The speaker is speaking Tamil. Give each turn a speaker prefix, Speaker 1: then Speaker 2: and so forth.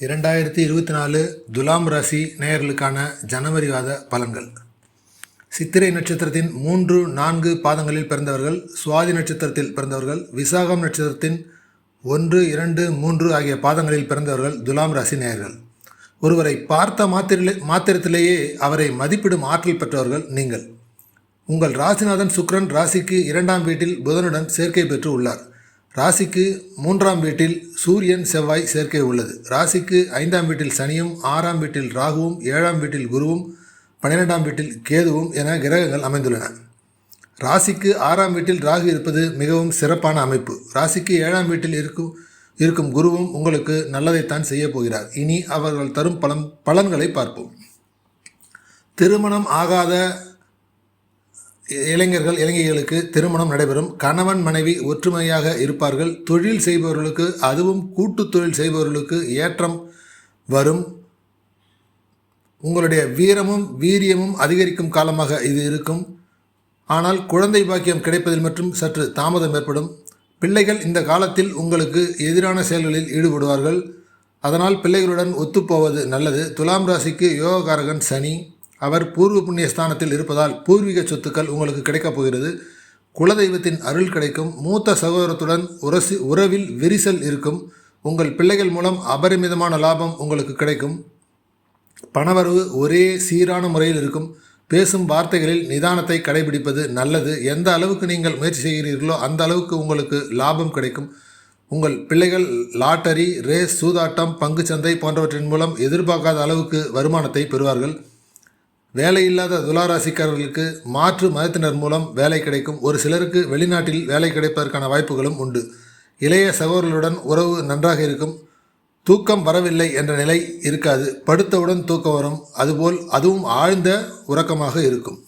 Speaker 1: இரண்டாயிரத்தி இருபத்தி நாலு துலாம் ராசி நேயர்களுக்கான ஜனவரி மாத பலன்கள். சித்திரை நட்சத்திரத்தின் மூன்று நான்கு பாதங்களில் பிறந்தவர்கள் சுவாதி நட்சத்திரத்தில் பிறந்தவர்கள் விசாகம் நட்சத்திரத்தின் ஒன்று இரண்டு மூன்று ஆகிய பாதங்களில் பிறந்தவர்கள் துலாம் ராசி நேயர்கள். ஒருவரை பார்த்த மாத்திரிலே மாத்திரத்திலேயே அவரை மதிப்பிடும் ஆற்றல் பெற்றவர்கள் நீங்கள். உங்கள் ராசிநாதன் சுக்ரன் ராசிக்கு இரண்டாம் வீட்டில் புதனுடன் சேர்க்கை பெற்று உள்ளார். ராசிக்கு மூன்றாம் வீட்டில் சூரியன் செவ்வாய் சேர்க்கை உள்ளது. ராசிக்கு ஐந்தாம் வீட்டில் சனியும் ஆறாம் வீட்டில் ராகுவும் ஏழாம் வீட்டில் குருவும் பன்னிரெண்டாம் வீட்டில் கேதுவும் என கிரகங்கள் அமைந்துள்ளன. ராசிக்கு ஆறாம் வீட்டில் ராகு இருப்பது மிகவும் சிறப்பான அமைப்பு. ராசிக்கு ஏழாம் வீட்டில் இருக்கும் இருக்கும் குருவும் உங்களுக்கு நல்லதைத்தான் செய்யப் போகிறார். இனி அவர்கள் தரும் பலன் பலன்களை பார்ப்போம். திருமணம் ஆகாத இளைஞர்கள் இளைஞர்களுக்கு திருமணம் நடைபெறும். கணவன் மனைவி ஒற்றுமையாக இருப்பார்கள். தொழில் செய்பவர்களுக்கு அதுவும் கூட்டு தொழில் செய்பவர்களுக்கு ஏற்றம் வரும். உங்களுடைய வீரமும் வீரியமும் அதிகரிக்கும் காலமாக இது இருக்கும். ஆனால் குழந்தை பாக்கியம் கிடைப்பதில் மற்றும் சற்று தாமதம் ஏற்படும். பிள்ளைகள் இந்த காலத்தில் உங்களுக்கு எதிரான செயல்களில் ஈடுபடுவார்கள். அதனால் பிள்ளைகளுடன் ஒத்துப்போவது நல்லது. துலாம் ராசிக்கு யோகக்காரகன் சனி. அவர் பூர்வ புண்ணிய ஸ்தானத்தில் இருப்பதால் பூர்வீக சொத்துக்கள் உங்களுக்கு கிடைக்கப் போகிறது. குலதெய்வத்தின் அருள் கிடைக்கும். மூத்த சகோதரத்துடன் உரசி உறவில் விரிசல் இருக்கும். உங்கள் பிள்ளைகள் மூலம் அபரிமிதமான லாபம் உங்களுக்கு கிடைக்கும். பணவரவு ஒரே சீரான முறையில் இருக்கும். பேசும் வார்த்தைகளில் நிதானத்தை கடைபிடிப்பது நல்லது. எந்த அளவுக்கு நீங்கள் முயற்சி செய்கிறீர்களோ அந்த அளவுக்கு உங்களுக்கு லாபம் கிடைக்கும். உங்கள் பிள்ளைகள் லாட்டரி ரேஸ் சூதாட்டம் பங்குச்சந்தை போன்றவற்றின் மூலம் எதிர்பார்க்காத அளவுக்கு வருமானத்தை பெறுவார்கள். வேலையில்லாத துலாராசிக்காரர்களுக்கு மாற்று மதத்தினர் மூலம் வேலை கிடைக்கும் ஒரு சிலருக்கு வெளிநாட்டில் வேலை கிடைப்பதற்கான வாய்ப்புகளும் உண்டு. இளைய சகோதரர்களுடன் உறவு நன்றாக இருக்கும். தூக்கம் வரவில்லை என்ற நிலை இருக்காது. படுத்தவுடன் தூக்கம் வரும். அதுபோல் அதுவும் ஆழ்ந்த உறக்கமாக இருக்கும்.